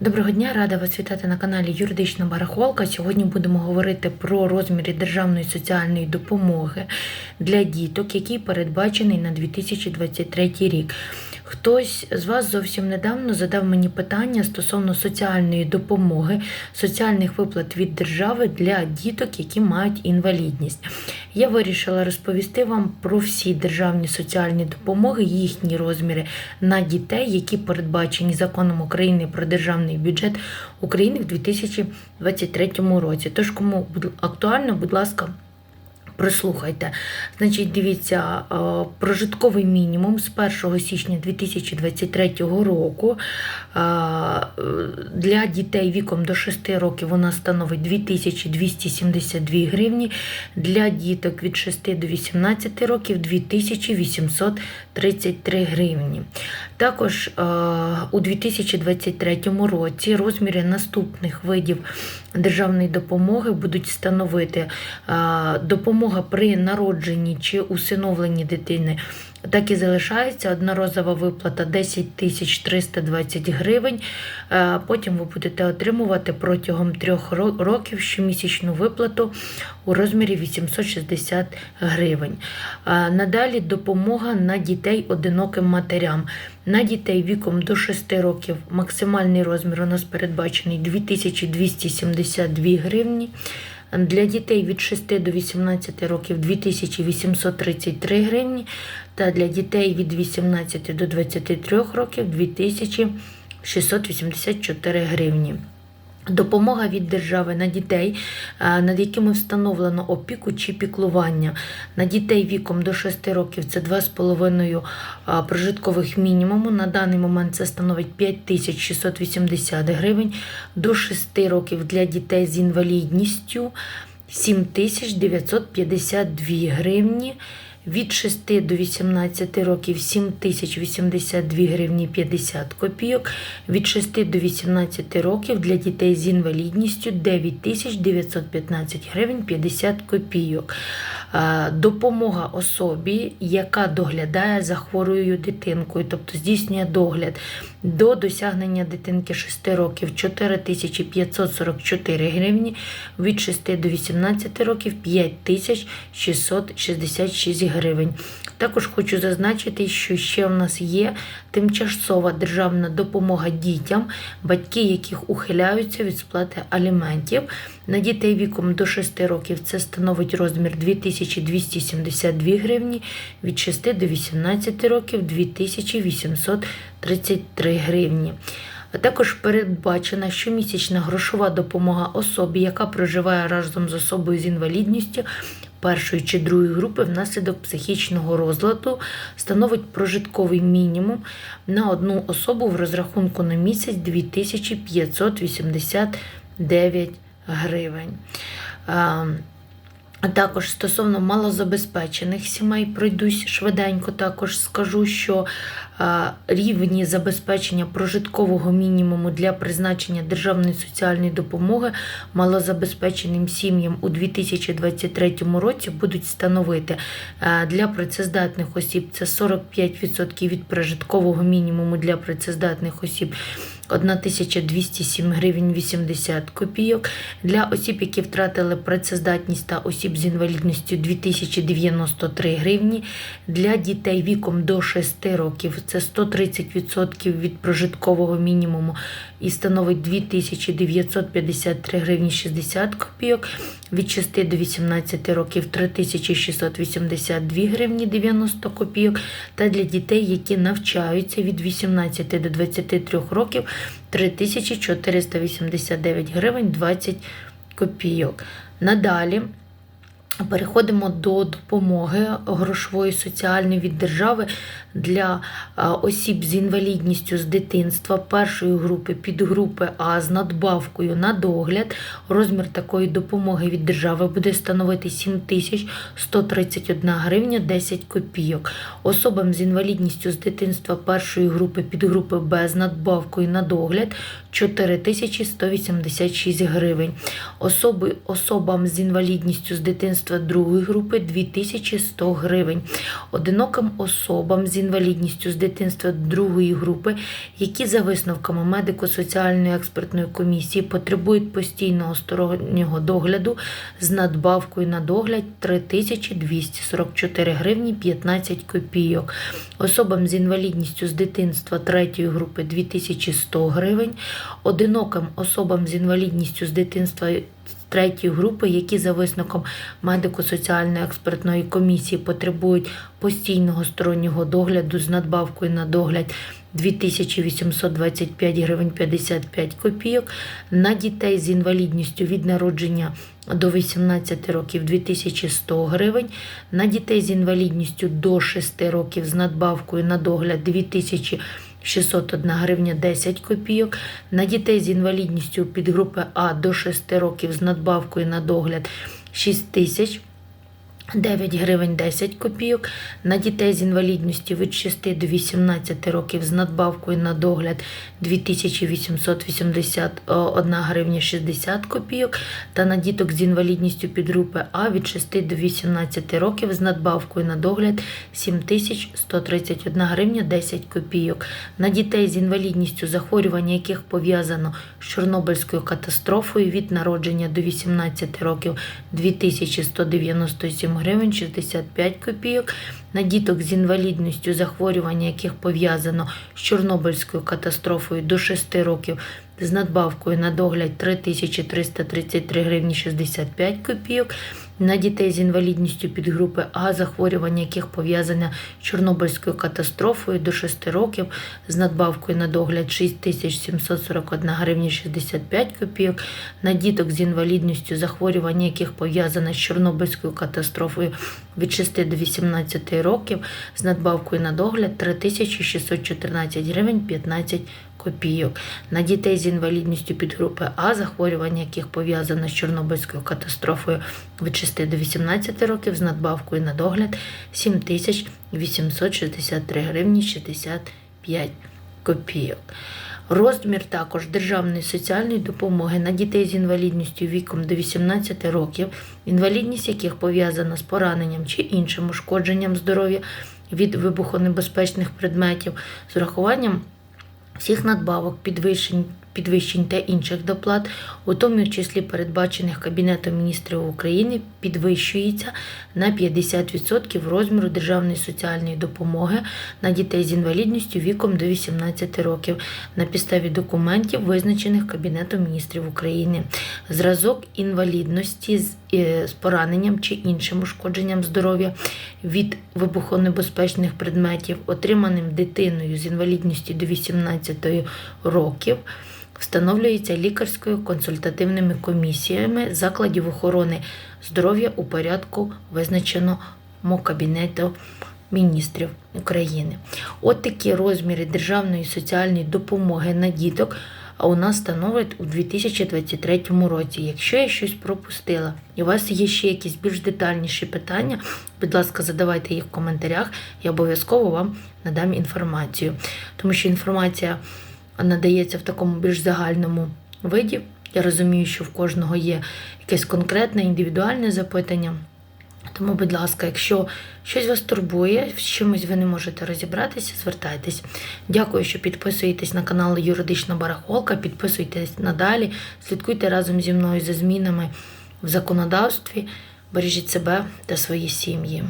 Доброго дня, рада вас вітати на каналі Юридична Барахолка. Сьогодні будемо говорити про розміри державної соціальної допомоги для діток, який передбачений на 2023 рік. Хтось з вас зовсім недавно задав мені питання стосовно соціальної допомоги, соціальних виплат від держави для діток, які мають інвалідність. Я вирішила розповісти вам про всі державні соціальні допомоги, їхні розміри на дітей, які передбачені законом України про державний бюджет України в 2023 році. Тож, кому актуально, будь ласка. Прослухайте, значить, дивіться, е, прожитковий мінімум з 1 січня 2023 року е, для дітей віком до 6 років вона становить 2272 гривні, для діток від 6 до 18 років 2833 гривні. Також е, у 2023 році розміри наступних видів державної допомоги будуть становити е, допомога при народженні чи усиновленні дитини. Так і залишається одноразова виплата 10 тисяч 320 гривень. Е, Потім ви будете отримувати протягом трьох років щомісячну виплату у розмірі 860 гривень. Надалі допомога на дітей одиноким матерям. На дітей віком до 6 років максимальний розмір у нас передбачений 2272 гривні. Для дітей від 6 до 18 років 2833 гривні та для дітей від 18 до 23 років 2684 гривні. Допомога від держави на дітей, е, над якими встановлено опіку чи піклування. На дітей віком до 6 років це 2,5 е, прожиткових мінімуму. На даний момент це становить 5680 гривень. До 6 років для дітей з інвалідністю 7952 гривні. Від 6 до 18 років 7082 гривні 50 копійок. Від 6 до 18 років для дітей з інвалідністю 9915 гривень 50 копійок. Допомога особі, яка доглядає за хворою дитинкою, тобто здійснює догляд до досягнення дитинки 6 років 4544 гривні, від 6 до 18 років 5666 гривень. Також хочу зазначити, що ще в нас є тимчасова державна допомога дітям, батьки яких ухиляються від сплати аліментів. На дітей віком до 6 років це становить розмір 2272 гривні, від 6 до 18 років 2833 гривні. Також передбачена щомісячна грошова допомога особі, яка проживає разом з особою з інвалідністю першої чи другої групи внаслідок психічного розладу, становить прожитковий мінімум на одну особу в розрахунку на місяць 2589 гривень. А, також стосовно малозабезпечених сімей пройдусь швиденько. Також скажу, що а, рівні забезпечення прожиткового мінімуму для призначення державної соціальної допомоги малозабезпеченим сім'ям у 2023 році будуть становити для працездатних осіб це 45% від прожиткового мінімуму для працездатних осіб. 1207 гривень 80 копійок. Для осіб, які втратили працездатність та осіб з інвалідністю 2093 гривні. Для дітей віком до 6 років це 130% від прожиткового мінімуму і становить 2953 гривні 60 копійок. Від 6 до 18 років 3682 гривні 90 копійок. Та для дітей, які навчаються від 18 до 23 років 3489 гривень 20 копійок. Надалі переходимо до допомоги грошової соціальної від держави для осіб з інвалідністю з дитинства першої групи, підгрупи А з надбавкою на догляд. Розмір такої допомоги від держави буде становити 7131 гривня 10 копійок. Особам з інвалідністю з дитинства першої групи, підгрупи Б з надбавкою на догляд 4186 гривень. Особи, особам з інвалідністю з дитинства дитинства другої групи 2100 гривень. Одиноким особам з інвалідністю з дитинства другої групи, які за висновками медико-соціальної експертної комісії потребують постійного стороннього догляду з надбавкою на догляд 3244 гривні 15 копійок. Особам з інвалідністю з дитинства третьої групи 2100 гривень. Одиноким особам з інвалідністю з дитинства третьої групи, які за висновком медико-соціальної експертної комісії потребують постійного стороннього догляду з надбавкою на догляд 2825 гривень 55 копійок, на дітей з інвалідністю від народження до 18 років 2100 гривень, на дітей з інвалідністю до 6 років з надбавкою на догляд 2000 601 гривня 10 копійок. На дітей з інвалідністю підгрупи А до 6 років з надбавкою на догляд 6 тисяч 9 гривень 10 копійок. На дітей з інвалідністю від 6 до 18 років з надбавкою на догляд 2881 гривня 60 копійок. Та на діток з інвалідністю підгрупи А від 6 до 18 років з надбавкою на догляд 7131 гривня 10 копійок. На дітей з інвалідністю, захворювання яких пов'язано з Чорнобильською катастрофою від народження до 18 років 2197 гривень 65 копійок. На діток з інвалідністю, захворювання яких пов'язано з Чорнобильською катастрофою до 6 років з надбавкою на догляд 3333 гривні 65 копійок. На дітей з інвалідністю підгрупи А, захворювання яких пов'язане з Чорнобильською катастрофою до 6 років з надбавкою на догляд 6741 гривня 65 копійок. На діток з інвалідністю, захворювання яких пов'язане з Чорнобильською катастрофою від 6 до 18 років з надбавкою на догляд 3614 гривень 15 копійок. На дітей з інвалідністю підгрупи А, захворювання яких пов'язане з Чорнобильською катастрофою від 6 до 18 років з надбавкою на догляд 7863 гривні 65 копійок. Розмір також державної соціальної допомоги на дітей з інвалідністю віком до 18 років, інвалідність яких пов'язана з пораненням чи іншим ушкодженням здоров'я від вибухонебезпечних предметів з урахуванням всіх надбавок, підвищень, підвищень та інших доплат, у тому числі передбачених Кабінетом міністрів України, підвищується на 50% розміру державної соціальної допомоги на дітей з інвалідністю віком до 18 років на підставі документів, визначених Кабінетом міністрів України. Зразок інвалідності е, з пораненням чи іншим ушкодженням здоров'я від вибухонебезпечних предметів, отриманим дитиною з інвалідністю до 18 років, встановлюється лікарською консультативними комісіями закладів охорони здоров'я у порядку, визначеному Кабінету міністрів України. От такі розміри державної соціальної допомоги на діток. А у нас становить у 2023 році. Якщо я щось пропустила, і у вас є ще якісь більш детальніші питання, будь ласка, задавайте їх в коментарях, я обов'язково вам надам інформацію. Тому що інформація надається в такому більш загальному виді. Я розумію, що в кожного є якесь конкретне індивідуальне запитання. Тому, будь ласка, якщо щось вас турбує, з чимось ви не можете розібратися, звертайтесь. Дякую, що підписуєтесь на канал Юридична Барахолка, підписуйтесь надалі, слідкуйте разом зі мною за змінами в законодавстві, бережіть себе та свої сім'ї.